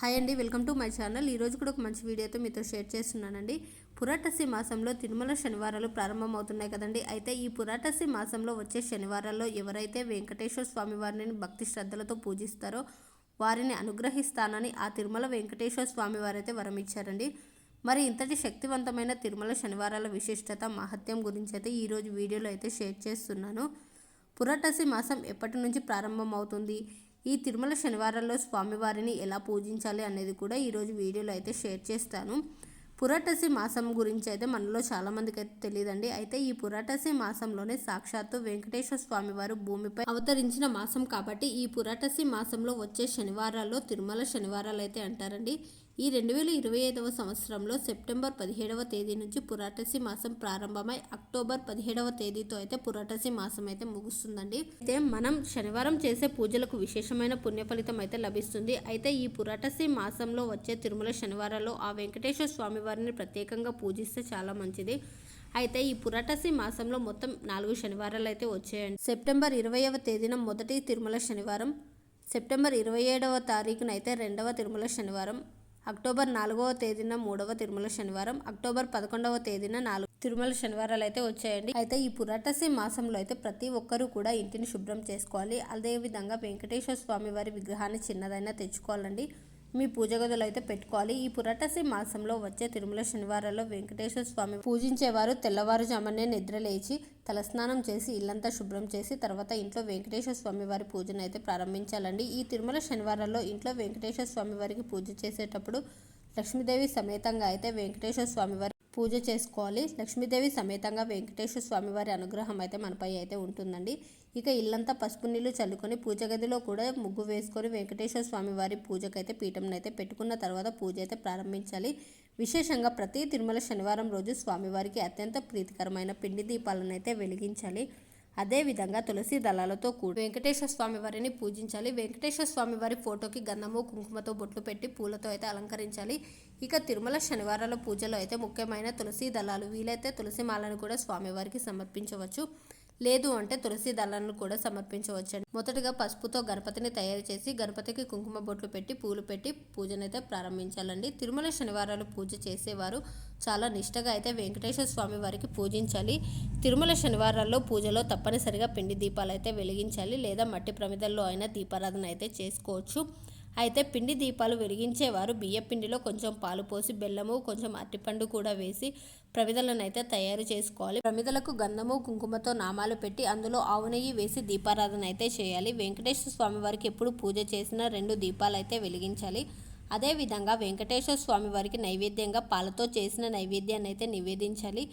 Hi అండి welcome to my channel. ఈరోజు కూడా ఒక మంచి వీడియోతో మీతో షేర్ చేస్తున్నానండి. పురాటసి మాసంలో తిరుమల శనివారాలు ప్రారంభమవుతున్నాయి కదండి. అయితే ఈ పురాటసి మాసంలో వచ్చే శనివారాల్లో ఎవరైతే వెంకటేశ్వర స్వామి వారిని భక్తి శ్రద్ధలతో పూజిస్తారో వారిని అనుగ్రహిస్తానని ఆ తిరుమల వెంకటేశ్వర స్వామి వారైతే వరం ఇచ్చారండి. మరి ఇంతటి శక్తివంతమైన తిరుమల శనివారాల విశిష్టత మహత్యం గురించి అయితే ఈరోజు వీడియోలో అయితే షేర్ చేస్తున్నాను. పురాటసి మాసం ఎప్పటి నుంచి ప్రారంభమవుతుంది? ఈ తిరుమల శనివారంలో స్వామివారిని ఎలా పూజించాలి అనేది కూడా ఈరోజు వీడియోలో అయితే షేర్ చేస్తాను. పురటసి మాసం గురించి అయితే మనలో చాలామందికి అయితే తెలియదండి. అయితే ఈ పురాటసి మాసంలోనే సాక్షాత్తు వెంకటేశ్వర స్వామి వారు భూమిపై అవతరించిన మాసం కాబట్టి ఈ పురటసి మాసంలో వచ్చే శనివారాల్లో తిరుమల శనివారాలు అయితే అంటారండి. ఈ రెండు వేల ఇరవై ఐదవ సంవత్సరంలో సెప్టెంబర్ పదిహేడవ తేదీ నుంచి పురాటసి మాసం ప్రారంభమై అక్టోబర్ పదిహేడవ తేదీతో అయితే పురాటసి మాసం అయితే ముగుస్తుందండి. అయితే మనం శనివారం చేసే పూజలకు విశేషమైన పుణ్య ఫలితం అయితే లభిస్తుంది. అయితే ఈ పురాటసి మాసంలో వచ్చే తిరుమల శనివారాల్లో ఆ వెంకటేశ్వర స్వామి వారిని ప్రత్యేకంగా పూజిస్తే చాలా మంచిది. అయితే ఈ పురాటసి మాసంలో మొత్తం నాలుగు శనివారాలు అయితే వచ్చాయండి. సెప్టెంబర్ ఇరవైవ తేదీన మొదటి తిరుమల శనివారం సెప్టెంబర్ ఇరవై ఏడవ తారీఖున అయితే రెండవ తిరుమల శనివారం అక్టోబర్ నాలుగవ తేదీన మూడవ తిరుమల శనివారం అక్టోబర్ పదకొండవ తేదీన నాలుగు తిరుమల శనివారాలు అయితే వచ్చాయండి. అయితే ఈ పురాటసి మాసంలో అయితే ప్రతి ఒక్కరూ కూడా ఇంటిని శుభ్రం చేసుకోవాలి. అదేవిధంగా వెంకటేశ్వర స్వామి వారి విగ్రహాన్ని చిన్నదైనా తెచ్చుకోవాలండి. మీ పూజ గదులు అయితే పెట్టుకోవాలి. ఈ పురటసి మాసంలో వచ్చే తిరుమల శనివారాల్లో వెంకటేశ్వర స్వామి పూజించేవారు తెల్లవారుజామునే నిద్ర లేచి తలస్నానం చేసి ఇల్లంతా శుభ్రం చేసి తర్వాత ఇంట్లో వెంకటేశ్వర స్వామి వారి పూజను అయితే ప్రారంభించాలండి. ఈ తిరుమల శనివారాల్లో ఇంట్లో వెంకటేశ్వర స్వామి వారికి పూజ చేసేటప్పుడు లక్ష్మీదేవి సమేతంగా అయితే వెంకటేశ్వర స్వామి వారి పూజ చేసుకోవాలి. లక్ష్మీదేవి సమేతంగా వెంకటేశ్వర స్వామివారి అనుగ్రహం అయితే మనపై అయితే ఉంటుందండి. ఇక ఇల్లంతా పసుపు నీళ్ళు చల్లుకొని పూజ గదిలో కూడా ముగ్గు వేసుకొని వెంకటేశ్వర స్వామి వారి పూజకైతే పీఠంనైతే అయితే పెట్టుకున్న తర్వాత పూజ అయితే ప్రారంభించాలి. విశేషంగా ప్రతి తిరుమల శనివారం రోజు స్వామివారికి అత్యంత ప్రీతికరమైన పిండి దీపాలను అయితే వెలిగించాలి. అదేవిధంగా తులసి దళాలతో కూడి వెంకటేశ్వర స్వామి వారిని పూజించాలి. వెంకటేశ్వర స్వామి వారి ఫోటోకి గంధము కుంకుమతో బొట్లు పెట్టి పూలతో అయితే అలంకరించాలి. ఇక తిరుమల శనివారాల పూజలో అయితే ముఖ్యమైన తులసి దళాలు వీలైతే తులసి మాలను కూడా స్వామివారికి సమర్పించవచ్చు. లేదు అంటే తులసి దళాలను కూడా సమర్పించవచ్చండి. మొదటగా పసుపుతో గణపతిని తయారు చేసి గణపతికి కుంకుమ బొట్లు పెట్టి పూలు పెట్టి పూజనైతే ప్రారంభించాలండి. తిరుమల శనివారాలు పూజ చేసేవారు చాలా నిష్టగా అయితే వెంకటేశ్వర స్వామి వారికి పూజించాలి. తిరుమల శనివారాల్లో పూజలో తప్పనిసరిగా పిండి దీపాలు అయితే వెలిగించాలి లేదా మట్టి ప్రమిదల్లో అయినా దీపారాధన అయితే చేసుకోవచ్చు. అయితే పిండి దీపాలు వెలిగించేవారు. బియ్య పిండిలో కొంచెం పాలు పోసి బెల్లము కొంచెం అరటిపండు కూడా వేసి ప్రమిదలను అయితే తయారు చేసుకోవాలి. ప్రమిదలకు గంధము కుంకుమతో నామాలు పెట్టి అందులో ఆవు నెయ్యి వేసి దీపారాధన అయితే చేయాలి. వెంకటేశ్వర స్వామి వారికి ఎప్పుడు పూజ చేసిన రెండు దీపాలు అయితే వెలిగించాలి అదేవిధంగా వెంకటేశ్వర స్వామి వారికి నైవేద్యంగా పాలతో చేసిన నైవేద్యాన్ని అయితే నివేదించాలి.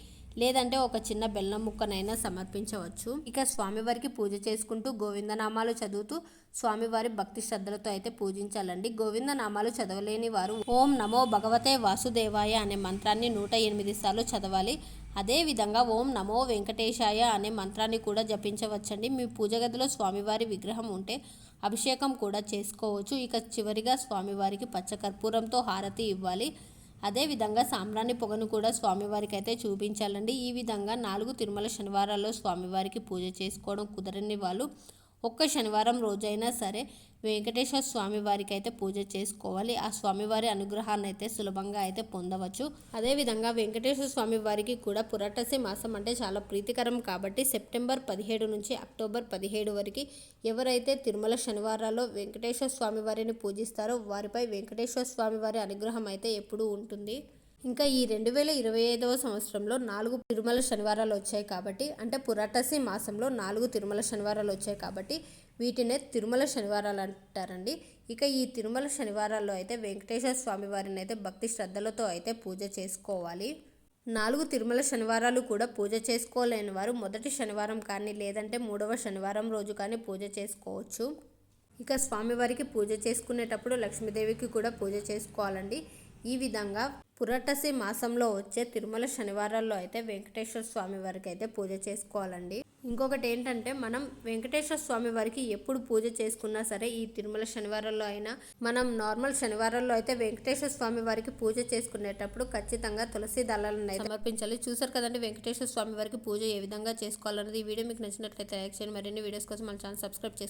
లేదంటే ఒక చిన్న బెల్లం ముక్కనైనా సమర్పించవచ్చు. ఇక స్వామివారికి పూజ చేసుకుంటూ గోవిందనామాలు చదువుతూ స్వామివారి భక్తి శ్రద్ధలతో అయితే పూజించాలండి. గోవిందనామాలు చదవలేని వారు ఓం నమో భగవతే వాసుదేవాయ అనే మంత్రాన్ని నూట ఎనిమిది సార్లు చదవాలి. అదేవిధంగా ఓం నమో వెంకటేశాయ అనే మంత్రాన్ని కూడా జపించవచ్చండి. మీ పూజ గదిలో స్వామివారి విగ్రహం ఉంటే అభిషేకం కూడా చేసుకోవచ్చు. ఇక చివరిగా స్వామివారికి పచ్చకర్పూరంతో హారతి ఇవ్వాలి. అదేవిధంగా సాంబ్రాణి పొగను కూడా స్వామివారికి అయితే చూపించాలండి. ఈ విధంగా నాలుగు తిరుమల శనివారాల్లో స్వామివారికి పూజ చేసుకోవడం కుదరని వాళ్ళు ఒక్క శనివారం రోజైనా సరే వెంకటేశ్వర స్వామి వారికి అయితే పూజ చేసుకోవాలి. ఆ స్వామివారి అనుగ్రహాన్ని అయితే సులభంగా అయితే పొందవచ్చు. అదేవిధంగా వెంకటేశ్వర స్వామి వారికి కూడా పురటసి మాసం అంటే చాలా ప్రీతికరం కాబట్టి సెప్టెంబర్ పదిహేడు నుంచి అక్టోబర్ పదిహేడు వరకు ఎవరైతే తిరుమల శనివారాల్లో వెంకటేశ్వర స్వామి వారిని పూజిస్తారో వారిపై వెంకటేశ్వర స్వామి వారి అనుగ్రహం అయితే ఎప్పుడూ ఉంటుంది. ఇంకా ఈ రెండు వేల ఇరవై ఐదవ సంవత్సరంలో నాలుగు తిరుమల శనివారాలు వచ్చాయి కాబట్టి అంటే పురాటసి మాసంలో నాలుగు తిరుమల శనివారాలు వచ్చాయి కాబట్టి వీటినే తిరుమల శనివారాలు అంటారండి. ఇక ఈ తిరుమల శనివారాల్లో అయితే వెంకటేశ్వర స్వామి వారిని అయితే భక్తి శ్రద్ధలతో అయితే పూజ చేసుకోవాలి. నాలుగు తిరుమల శనివారాలు కూడా పూజ చేసుకోలేని వారు మొదటి శనివారం కానీ లేదంటే మూడవ శనివారం రోజు కానీ పూజ చేసుకోవచ్చు. ఇక స్వామివారికి పూజ చేసుకునేటప్పుడు లక్ష్మీదేవికి కూడా పూజ చేసుకోవాలండి. ఈ విధంగా పురటసి మాసంలో వచ్చే తిరుమల శనివారాల్లో అయితే వెంకటేశ్వర స్వామి వారికి అయితే పూజ చేసుకోవాలండి. ఇంకొకటి ఏంటంటే మనం వెంకటేశ్వర స్వామి వారికి ఎప్పుడు పూజ చేసుకున్నా సరే ఈ తిరుమల శనివారాల్లో అయినా మనం నార్మల్ శనివారాల్లో అయితే వెంకటేశ్వర స్వామి వారికి పూజ చేసుకునేటప్పుడు ఖచ్చితంగా తులసి దళాలను సమర్పించాలి. చూసారు కదండి వెంకటేశ్వర స్వామి వారికి పూజ ఏ విధంగా చేసుకోవాలన్నది ఈ వీడియో మీకు నచ్చినట్లయితే లైక్ చేయండి. మరిన్ని వీడియోస్ కోసం మన ఛానల్ సబ్స్క్రైబ్ చేసుకోండి.